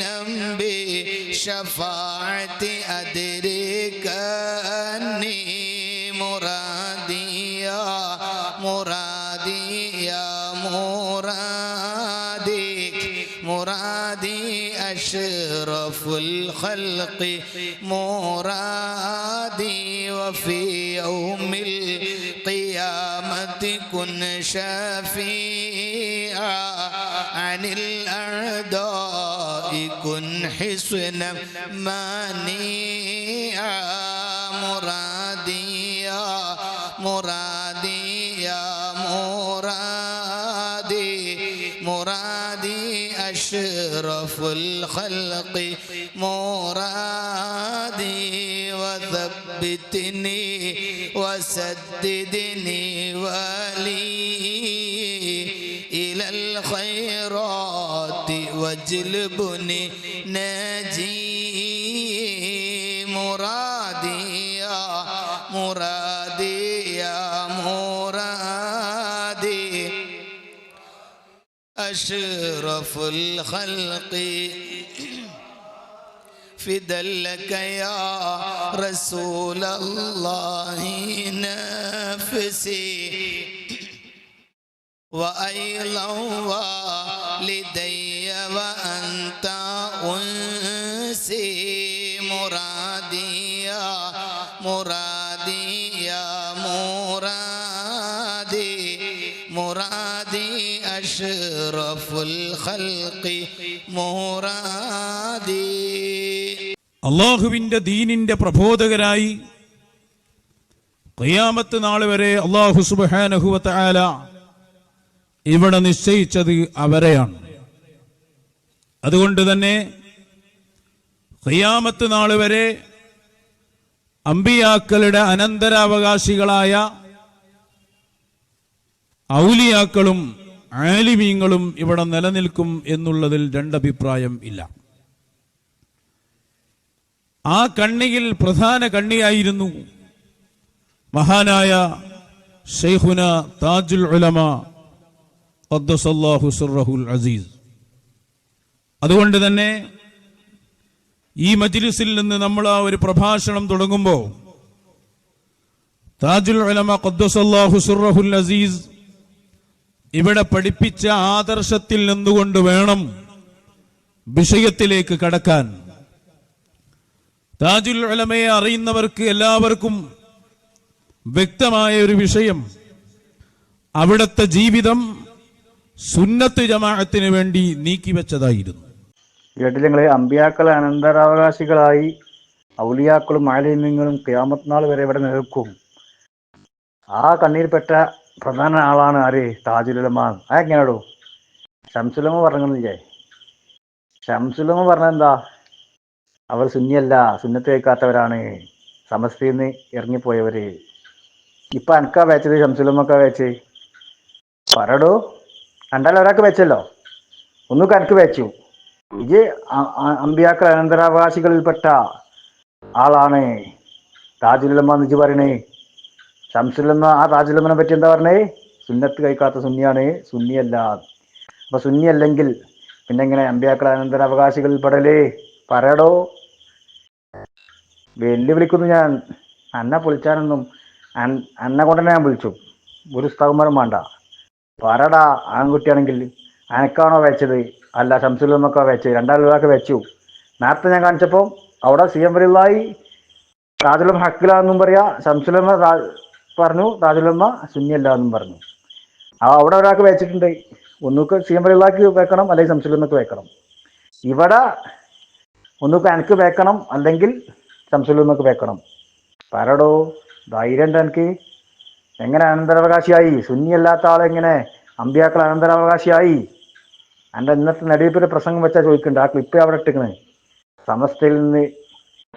مؤمنا بشفاعة أدركني مرادي يا مرادي يا مرادي مرادي أشرف الخلق مرادي وفي يوم القيامة كن شفيعا عن الأعداء كن مرادي يا مرادي يا مرادي مرادي أشرف الخلق مرادي وثبتني وسددني ولي. واجلبني نجي مرادي يا مرادي يا مرادي. أشرف الخلق فدا لك يا رسول الله نفسي. وأيضا والدي അള്ളാഹുവിന്റെ ദീനിന്റെ പ്രബോധകരായി കയ്യാമത്ത് നാൾ വരെ അള്ളാഹു സുബാനഹുല ഇവിടെ നിശ്ചയിച്ചത് അവരെയാണ്. അതുകൊണ്ട് തന്നെ കയ്യാമത്ത് നാൾ വരെ അമ്പിയാക്കളുടെ അനന്തരാവകാശികളായ ഔലിയാക്കളും ആലിമീങ്ങളും ഇവിടെ നിലനിൽക്കും എന്നുള്ളതിൽ രണ്ടഭിപ്രായം ഇല്ല. ആ കണ്ണിയിൽ പ്രധാന കണ്ണിയായിരുന്നു മഹാനായ ഷെയ്ഖുന താജുൽ ഉലമ അസീസ്. അതുകൊണ്ട് തന്നെ ഈ മജ്ലിസിൽ നിന്ന് നമ്മൾ ആ ഒരു പ്രഭാഷണം തുടങ്ങുമ്പോൾ താജുൽ ഉലമ ഖദ്ദസല്ലാഹു സിർറഹുൽ അസീസ് ഇവിടെ പഠിപ്പിച്ച ആദർശത്തിൽ നിന്നുകൊണ്ട് വേണം വിഷയത്തിലേക്ക് കടക്കാൻ. താജുൽ ഉലമയെ അറിയുന്നവർക്ക് എല്ലാവർക്കും വ്യക്തമായ ഒരു വിഷയം. അവിടുത്തെ ജീവിതം സുന്നത്ത് ജമാഅത്തിന് വേണ്ടി നീക്കിവെച്ചതായിരുന്നു കേട്ടില്ല നിങ്ങൾ അമ്പിയാക്കൾ അനന്തരാവകാശികളായി ഔലിയാക്കളും മാലിന്യങ്ങളും ക്യാമത്നാൾ വരെ ഇവിടെ നിൽക്കും. ആ കണ്ണീർപ്പെട്ട പ്രധാന ആളാണ് ആര്? താജുലുലമ അതെങ്ങനെയാടോ? ഷംസുലമ പറഞ്ഞില്ലേ? ഷംസുലമ പറഞ്ഞ എന്താ അവർ സുന്നിയല്ല സുന്നത്ത് കേൾക്കാത്തവരാണ്. സമസ്തയിൽ നിന്ന് ഇറങ്ങിപ്പോയവര്. ഇപ്പൊ അനക്കാ വെച്ചത് ഷംസുലമൊക്കെ വെച്ച്. പറടോ. കണ്ടാൽ ഒരാൾക്ക് വെച്ചല്ലോ. ഒന്നും കനക്ക് വെച്ചു. ഇത് അമ്പിയാക്കൾ അനന്തരാവകാശികളിൽപ്പെട്ട ആളാണ്. താജുലമ്മ എന്ന് പറയണേ. ഷംസുലമ്മ ആ താജുലമ്മനെ പറ്റി എന്താ പറഞ്ഞേ? സുന്നത്ത് കഴിക്കാത്ത സുന്നിയാണ് സുന്നിയല്ല. അപ്പൊ സുന്നി അല്ലെങ്കിൽ പിന്നെ എങ്ങനെ അമ്പ്യാക്കൾ അനന്തര അവകാശികൾ പെടലേ? പറയടോ. വെല്ലുവിളിക്കുന്നു ഞാൻ. അന്ന പൊളിച്ചാനൊന്നും അന്ന കൊണ്ടുതന്നെ ഞാൻ വിളിച്ചു. ഒരു സ്ഥലമാരും വേണ്ട. പറടാ ആൺകുട്ടിയാണെങ്കിൽ അനക്കാണോ വെച്ചത്? അല്ല ഷംസുലമ്മക്കോ വെച്ചത്. രണ്ടാളുകളൊക്കെ വെച്ചു. നേരത്തെ ഞാൻ കാണിച്ചപ്പോൾ അവിടെ സി എം വരിള്ളായി താജുലം ഹക്കിലാന്നും പറയാ. ഷംസുലമ്മ പറഞ്ഞു താജുലമ്മ സുന്നിയല്ല എന്നും പറഞ്ഞു. ആ അവിടെ ഒരാൾക്ക് വെച്ചിട്ടുണ്ട്. ഒന്നുക്ക് സി വെക്കണം അല്ലെങ്കിൽ ഷംസുലമ്മക്ക് വെക്കണം. ഇവിടെ ഒന്നുക്ക് എനിക്ക് വെക്കണം അല്ലെങ്കിൽ ഷംസുലമ്മക്ക് വെക്കണം. പറടോ ധൈര്യം എനിക്ക് എങ്ങനെ അനന്തരാവകാശിയായി? സുന്നിയല്ലാത്ത ആളെങ്ങനെ അമ്പിയാക്കൾ അനന്തരാവകാശിയായി? എന്റെ ഇന്നത്തെ നെടിയപ്പിന്റെ പ്രസംഗം വെച്ചാൽ ചോദിക്കണ്ട. ആ ക്ലിപ്പ് അവിടെ ഇട്ടിക്കണേ സമസ്തയിൽ നിന്ന്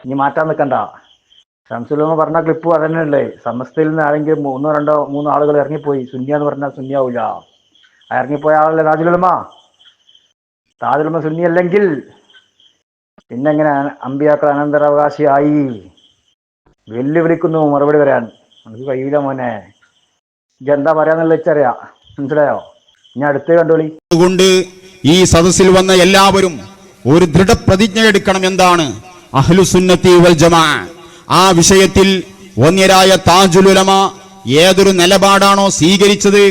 ഇനി മാറ്റാൻ നിൽക്കണ്ട ഷംസുലമ പറഞ്ഞ ക്ലിപ്പ് അതന്നെയല്ലേ? സമസ്തയിൽ നിന്ന് ആരെങ്കിലും മൂന്നോ രണ്ടോ മൂന്നോ ആളുകൾ ഇറങ്ങിപ്പോയി. സുന്യ എന്ന് പറഞ്ഞാൽ സുന്യാവൂല ആ ഇറങ്ങിപ്പോയ ആളല്ലേ താജുലുലമ? താജുലമ സുന്നി അല്ലെങ്കിൽ പിന്നെ എങ്ങനെ അമ്പിയാക്കൾ അനന്തരാവകാശിയായി? വെല്ലുവിളിക്കുന്നു മറുപടി വരാൻ നമുക്ക് കഴിയില്ല മോനെ. ഇതെന്താ പറയാന്നുള്ള വെച്ചറിയാ മനസ്സിലായോ? ഞാൻ അടുത്ത് കണ്ടോളി. അതുകൊണ്ട് ഈ സദസ്സിൽ വന്ന എല്ലാവരും ഒരു ദൃഢപ്രതിജ്ഞ എടുക്കണം എന്താണ്? അഹ്ലുസുന്നത്തി വൽ ജമാ. ആ വിഷയത്തിൽ ഒന്നിരായ താജുലുലമ ഏതൊരു നിലപാടാണോ സ്വീകരിച്ചത്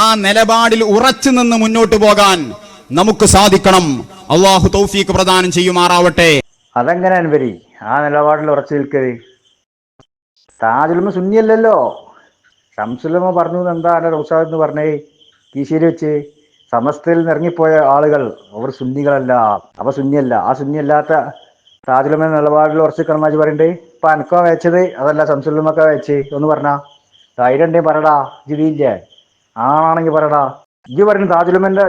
ആ നിലപാടിൽ ഉറച്ചു നിന്ന് മുന്നോട്ട് പോകാൻ നമുക്ക് സാധിക്കണം. അള്ളാഹു തൗഫീഖ് പ്രദാനം ചെയ്യുമാറാവട്ടെ. അതെങ്ങനെ അൻവരി? ആ നിലപാടിൽ ഉറച്ചു നിൽക്കരുത് താജുലമ സുന്നിയല്ലല്ലോ ഷംസുലമ പറഞ്ഞു എന്താണ് റൗസാദ് എന്ന് പറഞ്ഞേ? കീശേരി വെച്ച് സമസ്തയിൽ നിന്ന് ഇറങ്ങിപ്പോയ ആളുകൾ അവർ സുന്നികളല്ല. അവ സുന്നിയല്ല. ആ സുന്നിയല്ലാത്ത താജുലമ നിലപാടിൽ ഉറച്ചു കർമാജി പറയണ്ടേ. ഇപ്പൊ അനക്കോ വെച്ചത്? അതല്ല ഷംസുലമൊക്കെ വെച്ച്. ഒന്ന് പറഞ്ഞാ ധൈര്യം ഉണ്ടെങ്കിൽ പറടാ ജിതിയില്ലേ ആണാണെങ്കിൽ പറടാ ഇജ്ജ് പറയുന്നത് താജുലമന്റെ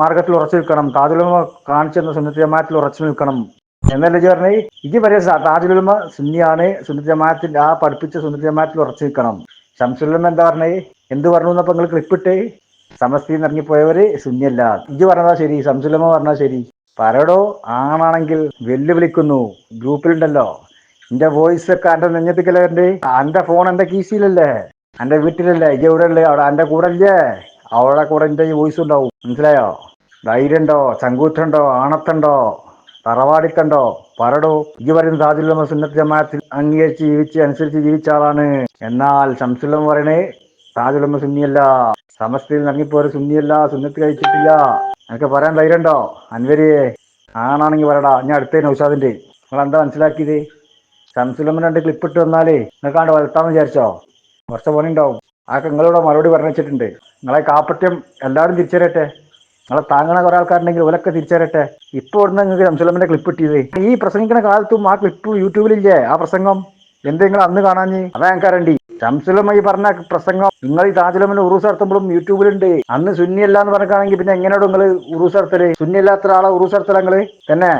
മാർഗത്തിൽ ഉറച്ചു നിൽക്കണം. താജുലമ കാണിച്ചെന്ന സുന്നത്ത് ജമാത്തിൽ ഉറച്ചു നിൽക്കണം. എന്നല്ല ഇജ്ജ് പറഞ്ഞേ ഇജ്ജ് പറയുക താജുലുമ സുന്നിയാണ് സുന്നത്ത് ജമാത്തിൽ ആ പഠിപ്പിച്ച സുന്നത്ത് ജമാത്തിൽ ഉറച്ചു നിൽക്കണം. ഷംസുലമ എന്താ പറഞ്ഞേ? എന്ത് പറഞ്ഞു എന്നപ്പോ നിങ്ങൾ ക്ലിപ്പിട്ട് സമസ്തിയിൽ നിന്ന് ഇറങ്ങിപ്പോയവര് സുന്നിയല്ല. ഇജ്ജ് പറഞ്ഞതാ ശരി. ഷംസുലമ പറഞ്ഞാ ശരി. പറയടോ ആണാണെങ്കിൽ വെല്ലുവിളിക്കുന്നു. ഗ്രൂപ്പിലുണ്ടല്ലോ. എന്റെ വോയിസ് ഒക്കെ എന്റെ നെഞ്ഞത്തിക്കല്ലേ എന്റെ എന്റെ ഫോൺ എന്റെ കീശയിലല്ലേ? എന്റെ വീട്ടിലല്ലേ? ഇജ ഇവിടെ ഉള്ളേ അവിടെ എന്റെ കൂടെ അല്ലേ അവളുടെ കൂടെ എന്റെ ഈ വോയിസ് ഉണ്ടാവും. മനസ്സിലായോ? ധൈര്യണ്ടോ ചങ്കൂറ്റുണ്ടോ ആണത്തുണ്ടോ തറവാടിത്തണ്ടോ പരടോ ഇജ്ജ് പറയുന്ന താജുല്ലമ സുന്നത്ത് ജമാഅത്തിൽ അംഗീകരിച്ച് ജീവിച്ച് അനുസരിച്ച് ജീവിച്ച ആളാണ്. എന്നാൽ ശംസുല്ലം പറയണേ താജുല്ലമ സുന്നിയല്ല. സമസ്തയിൽ ഇറങ്ങിപ്പോയ സുന്നിയല്ല സുന്നത്ത് കഴിച്ചിട്ടില്ല. എനിക്ക് പറയാൻ ധൈര്യണ്ടോ അൻവരിയെ ആണാണെങ്കിൽ പറയടാ ഞാൻ അടുത്തേ നൗഷാദിന്റെ നിങ്ങൾ എന്താ മനസ്സിലാക്കിയത്? ഷംസുലമ്മ രണ്ട് ക്ലിപ്പ് ഇട്ട് വന്നാലേ നിങ്ങൾക്കാണ്ട് വളർത്താന്ന് വിചാരിച്ചോ? കുറച്ച് പണി ഉണ്ടാവും. ആക്കെ നിങ്ങളോട് മറുപടി പറഞ്ഞു നിങ്ങളെ കാപ്പറ്റം എല്ലാവരും തിരിച്ചറിയട്ടെ. നിങ്ങളെ താങ്ങണ കുറെ ആൾക്കാരുണ്ടെങ്കിൽ ഇവരൊക്കെ തിരിച്ചറിയട്ടെ. ഇപ്പൊ ഇവിടുന്ന് നിങ്ങൾക്ക് ഷംസുലമ്മന്റെ ക്ലിപ്പ് ഇട്ടിയത് ഈ പ്രസംഗിക്കുന്ന കാലത്തും ആ ക്ലിപ്പ് യൂട്യൂബിലില്ലേ? ആ പ്രസംഗം? എന്തെങ്കിലും അന്ന് കാണാഞ്ഞ്? അതാ ഞങ്ങൾക്ക് അറിയണ്ടി. ഷംസുലമ്മ ഈ പറഞ്ഞ പ്രസംഗം നിങ്ങൾ ഈ താജുലമ്മന്റെ ഉറൂസ് നടത്തുമ്പോഴും യൂട്യൂബിലുണ്ട്. അന്ന് സുന്നിയല്ല എന്ന് പറഞ്ഞാണെങ്കിൽ പിന്നെ എങ്ങനെയാണ് നിങ്ങൾ ഉറൂസ് നടത്തൽ? സുന്നിയല്ലാത്ത ആളെ ഉറൂസ് നടത്തല നിങ്ങൾ? തന്നെ?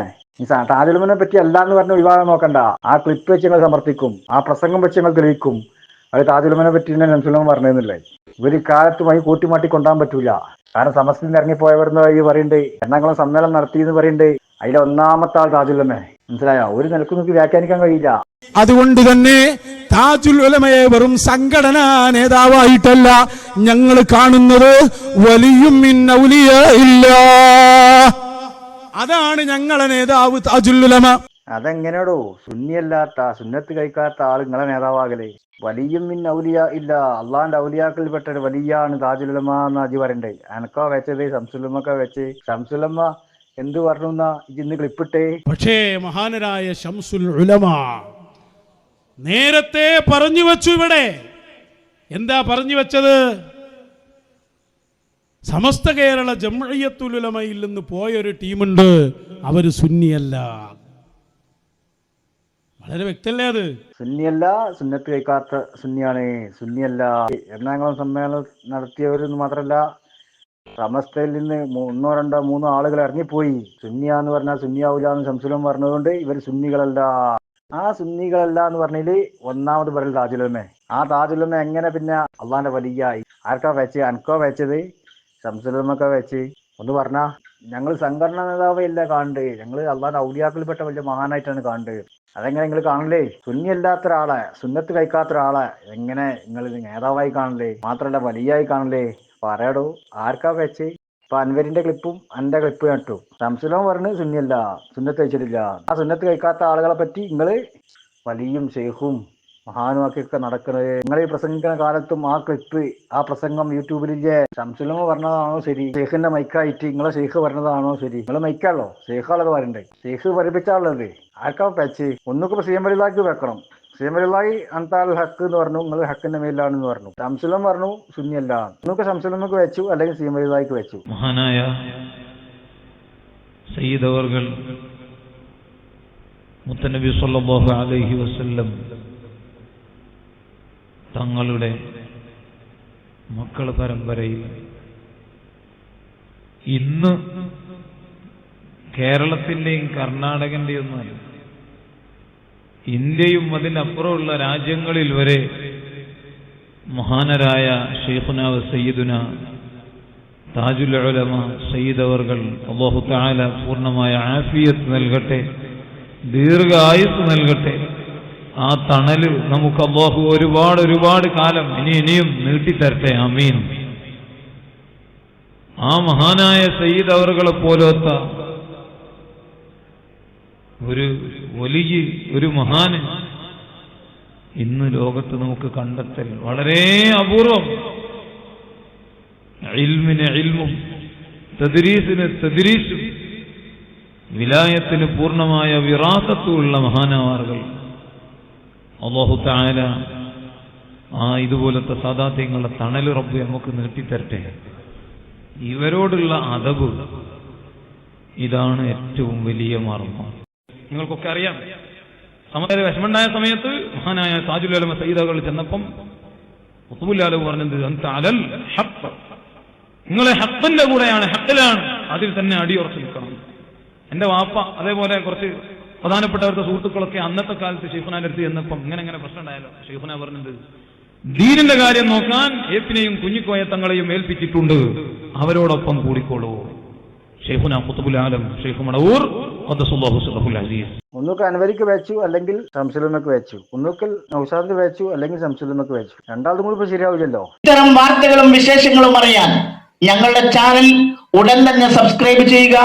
താജുലമ്മനെ പറ്റി അല്ല എന്ന് പറഞ്ഞ വിവാദം നോക്കണ്ട. ആ ക്ലിപ്പ് വെച്ച് ഞങ്ങൾ സമർപ്പിക്കും. ആ പ്രസംഗം വെച്ച് ഞങ്ങൾ തെളിയിക്കും. അത് താജുലമ്മനെ പറ്റി തന്നെ ഷംസുലമ്മ പറഞ്ഞതെന്നില്ലേ ഇവർ കാലത്തുമായി കൂട്ടിമാട്ടി കൊണ്ടാൻ പറ്റൂല. കാരണം സമസ്തയിൽ നിന്ന് ഇറങ്ങിപ്പോയവരെന്ന് ഈ പറയുന്നുണ്ട്. എറണാകുളം സമ്മേളനം നടത്തിയെന്ന് പറയുന്നുണ്ട്. അതിലെ ഒന്നാമത്തെ ആൾ മനസ്സിലായോ? ഒരു നിലയ്ക്ക് നിങ്ങൾക്ക് വ്യാഖ്യാനിക്കാൻ കഴിയില്ല. അതുകൊണ്ട് തന്നെ താജുൽ ഉലമയെ വെറും സംഘടനാ നേതാവായിട്ടല്ല ഞങ്ങൾ കാണുന്നത്. വലിയും ഇല്ല. അതാണ് ഞങ്ങളെ നേതാവ് താജുൽ ഉലമ. അതെങ്ങനെയാടോ സുന്നിയല്ലാത്ത സുന്നത്ത് കഴിക്കാത്ത ആൾ നിങ്ങളെ നേതാവാകലേ. വലിയും മിൻ ഔലിയ ഇല്ല. അള്ളാന്റെ ഔലിയാക്കളിൽപ്പെട്ട ഒരു വലിയാണ് താജുലമ എന്ന് അജി പറയണ്ടേ? അനക്കോ വെച്ചത് ശംസുലമ്മക്കോ വെച്ച്? ശംസുലമ്മ എന്ത് പറഞ്ഞു ഇന്ന് ക്ലിപ്പിട്ടേ പക്ഷേ മഹാനരായ ശംസുൽ ഉലമ നേരത്തെ പറഞ്ഞു വച്ചു ഇവിടെ. എന്താ പറഞ്ഞു വെച്ചത്? സമസ്ത കേരള ജംഇയ്യത്തുൽ ഉലമയിൽ നിന്ന് പോയൊരു ടീമുണ്ട്. അവർ സുന്നിയല്ല. വളരെ വ്യക്തല്ലേ അത്? സുന്നിയല്ല സുന്നത്ത് കഴിക്കാത്ത സുന്നിയാണ്. സുന്നിയല്ല. എറണാകുളം സമ്മേളനം നടത്തിയവരെന്ന് മാത്രല്ല സമസ്തയിൽ നിന്ന് ഒന്നോ രണ്ടോ മൂന്നോ ആളുകൾ ഇറങ്ങിപ്പോയി. സുന്നിയാന്ന് പറഞ്ഞാൽ സുന്നിയാവില്ല എന്ന് സംശയം പറഞ്ഞതുകൊണ്ട് ഇവർ സുന്നികളല്ല. ആ സുന്നികളല്ല എന്ന് പറഞ്ഞാൽ ഒന്നാമത് പറയുന്നത് താജുലമേ. ആ താജുലമ എങ്ങനെ പിന്നെ അള്ളാന്റെ വലിയ ആർക്കാ വെച്ച്? അനക്കോ വെച്ചത്? ശംസുലമൊക്കെ വെച്ച്? ഒന്ന് പറഞ്ഞാ ഞങ്ങൾ സംഘടനാ നേതാവല്ല കാണണ്ടേ. ഞങ്ങൾ അള്ളാന്റെ ഔലിയാക്കളിൽപ്പെട്ട വലിയ മഹാനായിട്ടാണ് കാണണ്ടേ. അതെങ്ങനെ നിങ്ങൾ കാണല്ലേ? സുന്നിയല്ലാത്ത ഒരാളെ സുന്നത്ത് കഴിക്കാത്ത ഒരാളെ എങ്ങനെ നിങ്ങൾ നേതാവായി കാണല്ലേ? മാത്രല്ല വലിയായി കാണല്ലേ? പറയടോ ആർക്കാ വെച്ച്? ഇപ്പൊ അൻവരിന്റെ ക്ലിപ്പും എന്റെ ക്ലിപ്പ് കേട്ടു സംസുലം പറഞ്ഞ് സുന്നിയല്ല സുന്നത്ത് കഴിച്ചിട്ടില്ല. ആ സുന്നത്ത് കഴിക്കാത്ത ആളുകളെ പറ്റി നിങ്ങൾ വലിയും ഷെയ്ഖും മഹാനുമാക്കിയൊക്കെ നടക്കുന്നത് നിങ്ങൾ ഈ പ്രസംഗിക്കുന്ന കാലത്തും ആ ക്ലിപ്പ് ആ പ്രസംഗം യൂട്യൂബിലില്ലേ? ശംസുലമ പറഞ്ഞതാണോ ശരി? ഷെയ്ഖിന്റെ മൈക്കായിട്ട് നിങ്ങളെ ഷെയ്ഖ് പറഞ്ഞതാണോ ശരി? നിങ്ങൾ മൈക്കാണല്ലോ ഷെയ്ഖാളത് പറയണ്ടേ? ഷെയ്ഖ് പഠിപ്പിച്ചാളുള്ളത് ആർക്കാ പച്ച് ഒന്നൊക്കെ സീം വലിലാക്കി വെക്കണം. വലിലായി അന്താൽ ഹക്ക് എന്ന് പറഞ്ഞു നിങ്ങൾ ഹക്കിന്റെ മേലാണെന്ന് പറഞ്ഞു. ശംസുലം പറഞ്ഞു ശൂന്യല്ല നിങ്ങൾക്ക് ശംസുലമക്ക് വെച്ചു അല്ലെങ്കിൽ സീം വലിലാക്കി വെച്ചു. മഹാനായ സയ്യിദ് അവർകൾ മുത്തനബി സല്ലല്ലാഹു അലൈഹി വസല്ലം തങ്ങളുടെ മക്കൾ പരമ്പരയിൽ ഇന്ന് കേരളത്തിന്റെയും കർണാടകന്റെയും ഒന്നുമല്ല ഇന്ത്യയും അതിനപ്പുറമുള്ള രാജ്യങ്ങളിൽ വരെ മഹാനരായ ഷെയ്ഖുന സയ്യിദുന താജുൽ ഉലമ സയ്യിദ് അവർകൾ അള്ളാഹു താല പൂർണമായ ആഫിയത്ത് നൽകട്ടെ ദീർഘായുസ് നൽകട്ടെ. ആ തണൽ നമുക്ക് അള്ളാഹു ഒരുപാട് ഒരുപാട് കാലം ഇനി ഇനിയും നീട്ടിത്തരട്ടെ. അമീൻ ആ മഹാനായ സയ്യിദ് അവർകളെ പോലത്തെ ഒരു വലിയ ഒരു മഹാന് ഇന്ന് ലോകത്ത് നമുക്ക് കണ്ടെത്തൽ വളരെ അപൂർവം. ഇൽമിന് ഇൽമും തദ്രീസിന് തദ്രീസും വിലായത്തിന് പൂർണമായ വിറാസത്തുമുള്ള മഹാനാവാറുകൾ അബോഹു താര ആ ഇതുപോലത്തെ സാദാത്യങ്ങളുടെ തണൽ റബ്ബ് നമുക്ക് നീട്ടിത്തരട്ടെ ഇവരോടുള്ള അതവ് ഇതാണ് ഏറ്റവും വലിയ മർമ്മം നിങ്ങൾക്കൊക്കെ അറിയാം. സമയ വിഷമുണ്ടായ സമയത്ത് മഹാനായ താജുലമ സൈദകൾ ചെന്നപ്പം മുത്തുമുല്ലാലു പറഞ്ഞത് "അന്ത അലൽ ഹഖ്." നിങ്ങളെ ഹക്കിന്റെ കൂടെയാണ് ഹക്കിലാണ് അതിൽ തന്നെ അടിയുറച്ചു നിൽക്കണം. എന്റെ വാപ്പ അതേപോലെ കുറച്ച് പ്രധാനപ്പെട്ടവരുടെ സുഹൃത്തുക്കളൊക്കെ അന്നത്തെ കാലത്ത് ഷെയ്ഖുനാന്റെ അടുത്ത് ചെന്നപ്പം ഇങ്ങനെ ഇങ്ങനെ പ്രശ്നം ഉണ്ടായാലോ ഷെയ്ഫുന പറഞ്ഞത് ദീനിന്റെ കാര്യം നോക്കാൻ ഏപ്പിനെയും കുഞ്ഞിക്കോയ തങ്ങളെയും ഏൽപ്പിച്ചിട്ടുണ്ട്. അവരോടൊപ്പം കൂടിക്കോളൂ. ഷെയ്ഖുന കുത്തുബുൽ ആലം ഷെയ്ഖ് മടവൂർ ഖദ്ദസുല്ലാഹു സല്ലല്ലാഹുൽ അസീസ് ഒന്നുകിൽ അൻവരിക്ക് വെച്ചു അല്ലെങ്കിൽ ശംസുലമക്ക് വെച്ചു. ഒന്നുകിൽ നൗസാദിന് വെച്ചു അല്ലെങ്കിൽ ശംസുലമക്ക് വെച്ചു. രണ്ടാമതും കൂടി ഇപ്പൊ ശരിയാവില്ലല്ലോ. ഇത്തരം വാർത്തകളും വിശേഷങ്ങളും അറിയാൻ ഞങ്ങളുടെ ചാനൽ ഉടൻ തന്നെ സബ്സ്ക്രൈബ് ചെയ്യുക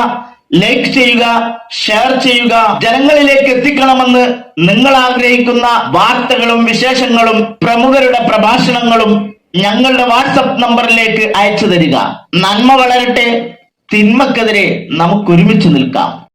ലൈക്ക് ചെയ്യുക ഷെയർ ചെയ്യുക. ജനങ്ങളിലേക്ക് എത്തിക്കണമെന്ന് നിങ്ങൾ ആഗ്രഹിക്കുന്ന വാർത്തകളും വിശേഷങ്ങളും പ്രമുഖരുടെ പ്രഭാഷണങ്ങളും ഞങ്ങളുടെ വാട്സപ്പ് നമ്പറിലേക്ക് അയച്ചു തരിക. നന്മ വളരട്ടെ. തിന്മക്കെതിരെ നമുക്ക് ഒരുമിച്ച് നിൽക്കാം.